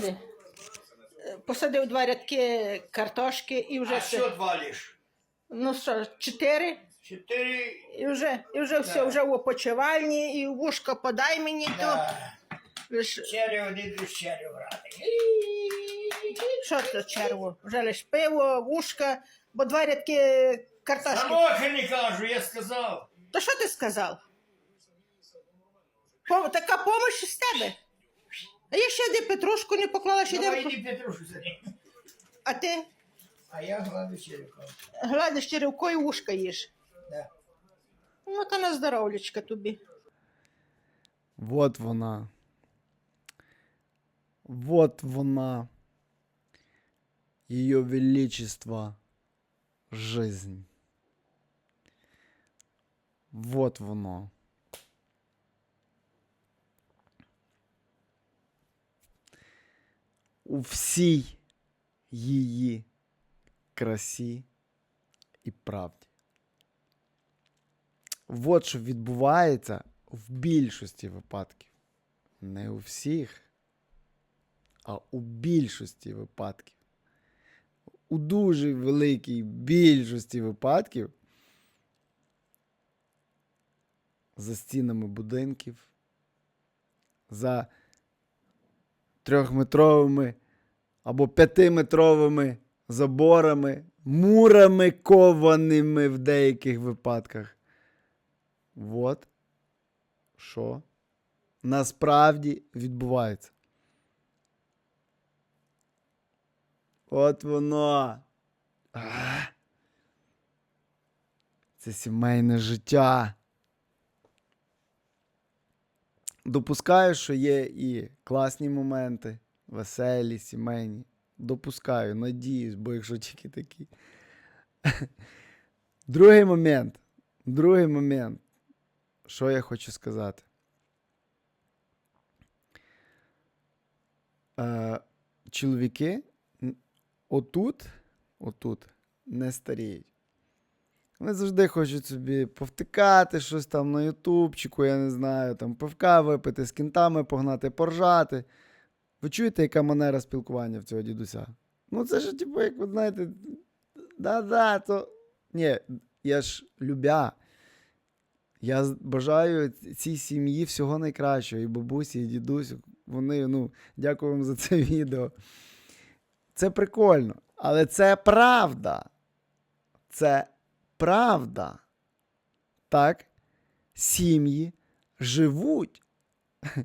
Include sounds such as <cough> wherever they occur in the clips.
Ходи. Е, Посадив два рядки картошки і вже А все. що два лиш? Ну що, чотири, Чотири. і вже, і вже все, вже в опочивальні, і вушко подай мені то. Да. Лиш, Черев, не йду черев що це черво? Вже лиш пиво, вушка, бо два рядки картошки. Самохи не кажу, я сказав. То що ти сказав? Пом- така помощь з тебе. А я ще де петрушку не поклала, ще Давай де... йди Петрушу сади. А ти А я гладу черевком. гладиш черевкою вушка їш. Да. Ну, та на здоровлячка тобі. Вот вона. Вот вона. Ее Величество. Жизнь. Вот воно. У всій її красі і правді. Вот що відбувається в більшості випадків. Не у всіх, а у більшості випадків. У дуже великій більшості випадків за стінами будинків, за трьохметровими або п'ятиметровими заборами, мурами кованими в деяких випадках. Вот що насправді відбувається. От воно. Це сімейне життя. Допускаю, що є і класні моменти, веселі, сімейні. Допускаю, надіюсь, бо якщо тільки такі. <laughs> Другий момент. Другий момент. Що я хочу сказати? Е, чоловіки отут, отут не старіють. Вони завжди хочуть собі повтикати щось там на ютубчику, я не знаю, там пивка випити, з кінтами погнати, поржати. Ви чуєте, яка манера спілкування в цього дідуся? Ну, це ж, типу, як ви знаєте, да-да, то. Ні, я ж любя. Я бажаю цій сім'ї всього найкращого, і бабусі, і дідусю. Вони, ну, дякую вам за це <laughs> відео. Це прикольно, але це правда. Це правда. Так, сім'ї живуть. <laughs>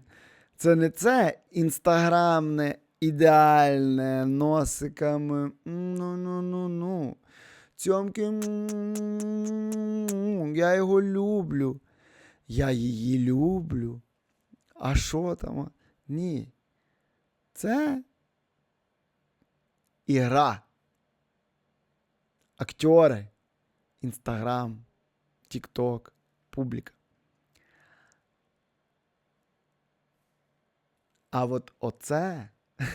Це не це інстаграмне, ідеальне, носиками. Ну-ну-ну-ну. Цьомки, я його люблю. Я її люблю. А що там? Ні. Це ігра. Актери, Інстаграм, Тікток, публіка. А от оце <laughs>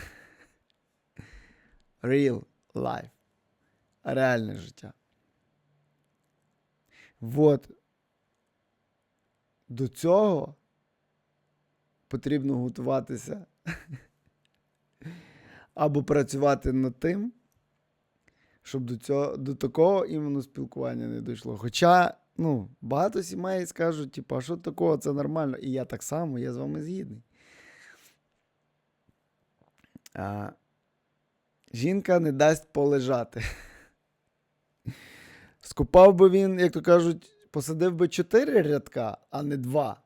real life. Реальне життя. От до цього потрібно готуватися <laughs> або працювати над тим, щоб до цього, до такого іменно спілкування не дійшло. Хоча, ну, багато сімей скажуть, типу, а що такого, це нормально. І я так само, я з вами згідний. А, жінка не дасть полежати. <laughs> Скупав би він, як то кажуть, посадив би чотири рядка, а не два.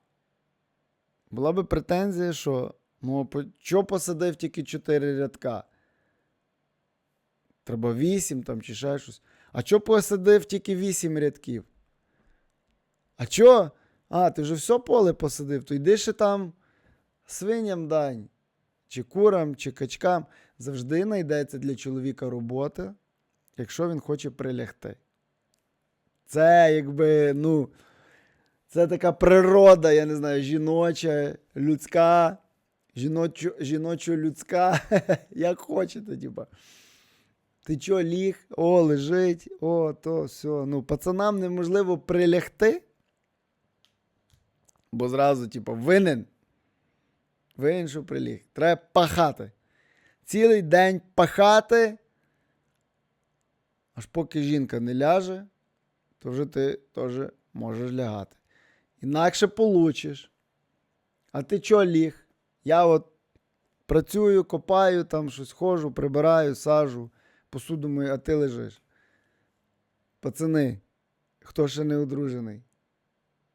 Була би претензія, що ну, що посадив тільки чотири рядка? Треба вісім там чи ще щось. А що посадив тільки вісім рядків? А чо? А, ти вже все поле посадив, то йди ще там свиням дань, чи курам, чи качкам. Завжди знайдеться для чоловіка робота, якщо він хоче прилягти. Це якби, ну, це така природа, я не знаю, жіноча, людська, жіночо, жіночо-людська, <laughs> як хочете, типа. Ти чо ліг? О, лежить, о, то все. Ну, пацанам неможливо прилягти, бо зразу, типу, винен. Винен, що приліг. Треба пахати. цілий день пахати, аж поки жінка не ляже, то вже ти теж можеш лягати. Інакше получиш. А ти чо ліг? Я от працюю, копаю, там щось ходжу, прибираю, сажу, посуду мою, а ти лежиш. Пацани, хто ще не одружений?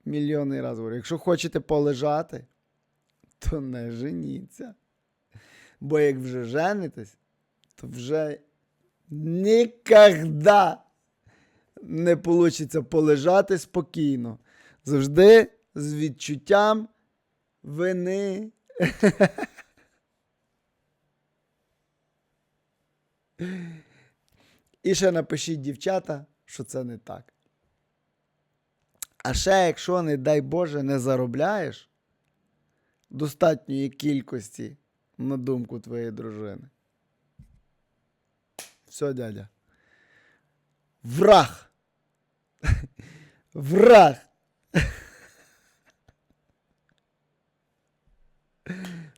Мільйонний раз говорю. Якщо хочете полежати, то не женіться. Бо як вже женитесь, то вже ніколи не вийде полежати спокійно. Завжди з відчуттям вини. <laughs> І ще напишіть, дівчата, що це не так. А ще, якщо, не дай Боже, не заробляєш достатньої кількості на думку твоєї дружини. Все, дядя. Враг. <laughs> Враг. <laughs>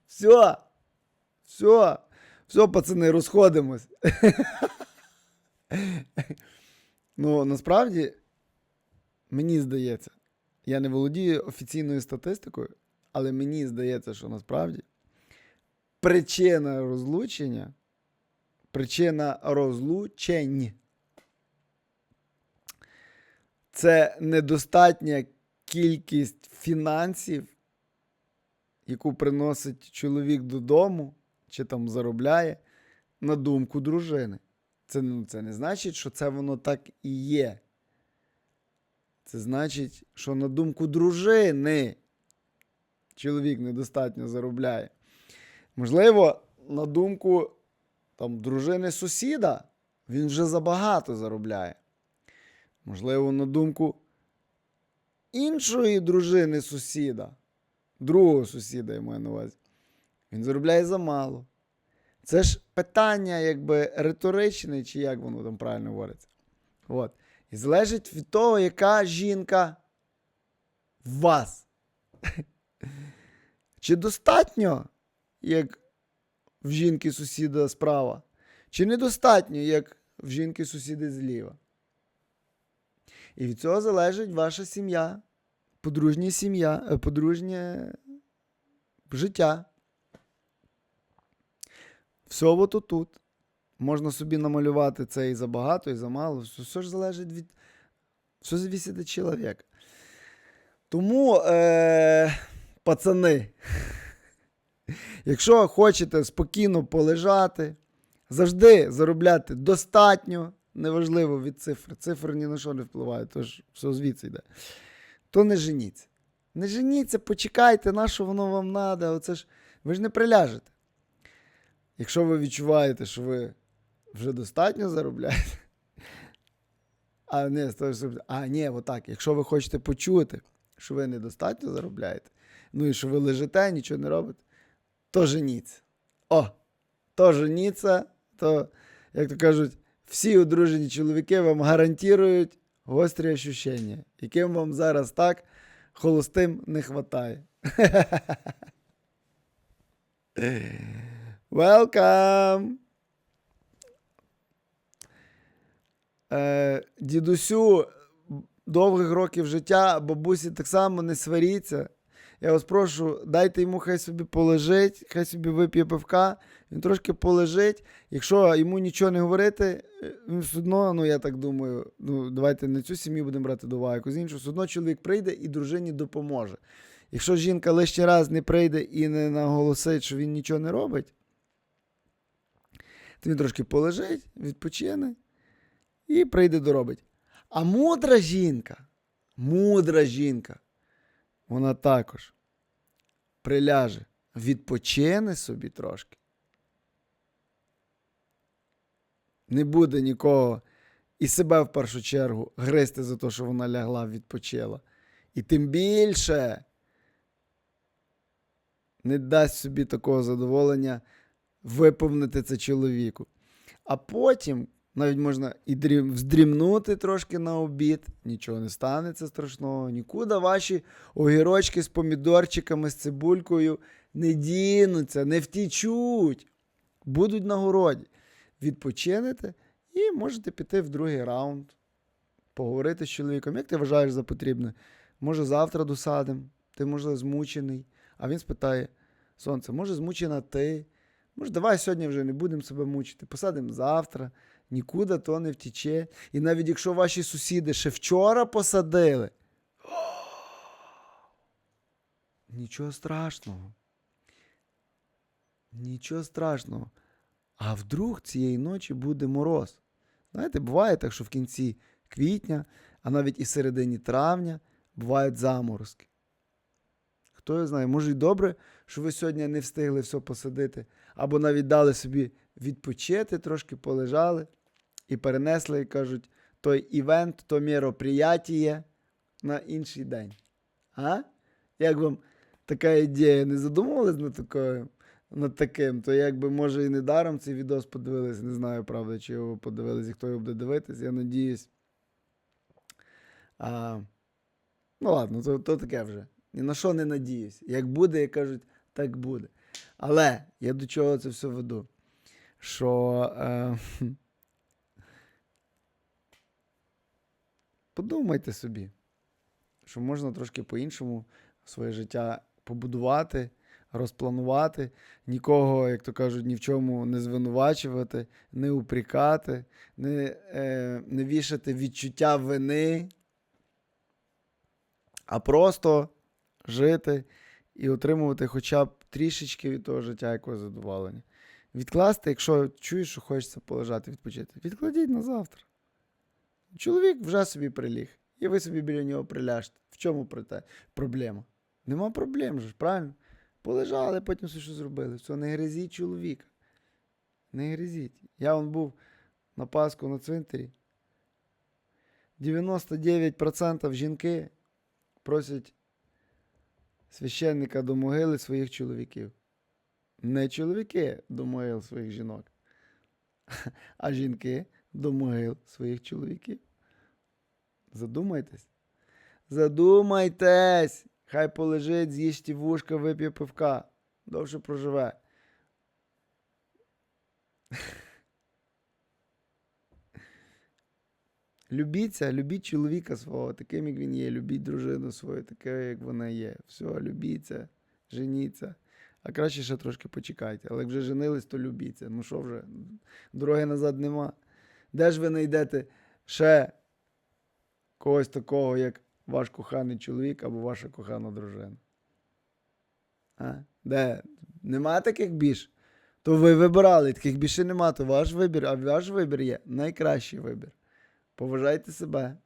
Все. Все. Все, пацани, розходимось. <laughs> ну, насправді, мені здається, я не володію офіційною статистикою, але мені здається, що насправді причина розлучення, причина розлучень це недостатня кількість фінансів, яку приносить чоловік додому, чи там заробляє, на думку дружини. Це, ну, це не значить, що це воно так і є. Це значить, що на думку дружини чоловік недостатньо заробляє. Можливо, на думку там, дружини сусіда він вже забагато заробляє. Можливо, на думку іншої дружини сусіда, другого сусіда, я маю на увазі, він заробляє замало. Це ж питання, якби риторичне, чи як воно там правильно говориться. От. І залежить від того, яка жінка в вас. <laughs> Чи достатньо, як в жінки сусіда справа, чи недостатньо, як в жінки сусіди зліва. І від цього залежить ваша сім'я, подружня сім'я, е, подружнє життя. Все от тут. Можна собі намалювати це і забагато, і замало. Все, все ж залежить від. Все зависить від чоловіка. Тому, е, пацани, <laughs> якщо хочете спокійно полежати, завжди заробляти достатньо, неважливо від цифр. Цифри ні на що не впливають, тож все звідси йде. То не женіться. Не женіться, почекайте, на що воно вам треба. Оце ж ви ж не приляжете. Якщо ви відчуваєте, що ви вже достатньо заробляєте. А, не, а, ні, отак. Якщо ви хочете почути, що ви недостатньо заробляєте, ну і що ви лежите, нічого не робите, то женіться. О! То женіться, то, як то кажуть, всі одружені чоловіки вам гарантують гострі ощущення, яким вам зараз так холостим не вистачає. <laughs> Welcome! Е, дідусю довгих років життя, бабусі так само не сваріться. Я вас прошу, дайте йому хай собі полежить, хай собі вип'є пивка, він трошки полежить. Якщо йому нічого не говорити, е, він все одно, ну я так думаю, ну давайте не цю сім'ю будемо брати до уваги, якусь іншу, все одно чоловік прийде і дружині допоможе. Якщо жінка лише раз не прийде і не наголосить, що він нічого не робить, він трошки полежить, відпочине і прийде доробить. А мудра жінка, мудра жінка, вона також приляже, відпочине собі трошки. Не буде нікого і себе в першу чергу гризти за те, що вона лягла, відпочила. І тим більше не дасть собі такого задоволення виповнити це чоловіку. А потім навіть можна і дрім, вздрімнути трошки на обід, нічого не станеться страшного, нікуди ваші огірочки з помідорчиками, з цибулькою не дінуться, не втічуть. будуть на городі. Відпочинете і можете піти в другий раунд, поговорити з чоловіком. Як ти вважаєш за потрібне? Може, завтра досадим, ти, може, змучений. А він спитає: Сонце, може, змучена ти? Може, давай сьогодні вже не будемо себе мучити, посадимо завтра, нікуди то не втіче. І навіть якщо ваші сусіди ще вчора посадили, <gasps> нічого страшного. Нічого страшного. А вдруг цієї ночі буде мороз. Знаєте, буває так, що в кінці квітня, а навіть і середині травня бувають заморозки. Хто його знає, може й добре, що ви сьогодні не встигли все посадити, або навіть дали собі відпочити, трошки полежали і перенесли, як кажуть, той івент, то мероприятіє на інший день. А? Як вам така ідея? Не задумувались над такою? Над таким, то якби може і не даром цей відос подивилися. Не знаю, правда, чи його подивилися, і хто його буде дивитись. Я надіюсь. А, ну ладно, то, то таке вже. Ні на що не надіюсь. Як буде, як кажуть, так буде. Але я до чого це все веду? Що. Е, <laughs> подумайте собі, що можна трошки по-іншому своє життя побудувати, розпланувати, нікого, як то кажуть, ні в чому не звинувачувати, не упрікати, не, е, не вішати відчуття вини, а просто жити і отримувати хоча б трішечки від того життя якогось задоволення. Відкласти, якщо чуєш, що хочеться полежати, відпочити. Відкладіть на завтра. Чоловік вже собі приліг, і ви собі біля нього приляжете. В чому проблема? Нема проблем же, ж, правильно? Полежали, потім все що зробили. Все, не гризіть чоловіка. Не гризіть. Я вон був на Пасху на цвинтарі. 99% жінки просять священника до могили своїх чоловіків. Не чоловіки до могил своїх жінок, а жінки до могил своїх чоловіків. Задумайтесь. Задумайтесь! Хай полежить, з'їсть вушка, вип'є пивка. Довше проживе. Любіться, любіть чоловіка свого, таким, як він є. Любіть дружину свою, такою, як вона є. Все, любіться, женіться. А краще ще трошки почекайте. Але як вже женились, то любіться. Ну що вже, дороги назад нема. Де ж ви знайдете ще когось такого, як ваш коханий чоловік або ваша кохана дружина? А? Де? Нема таких більш? То ви вибирали, таких більше нема, то ваш вибір, а ваш вибір є найкращий вибір. Поважайте себе.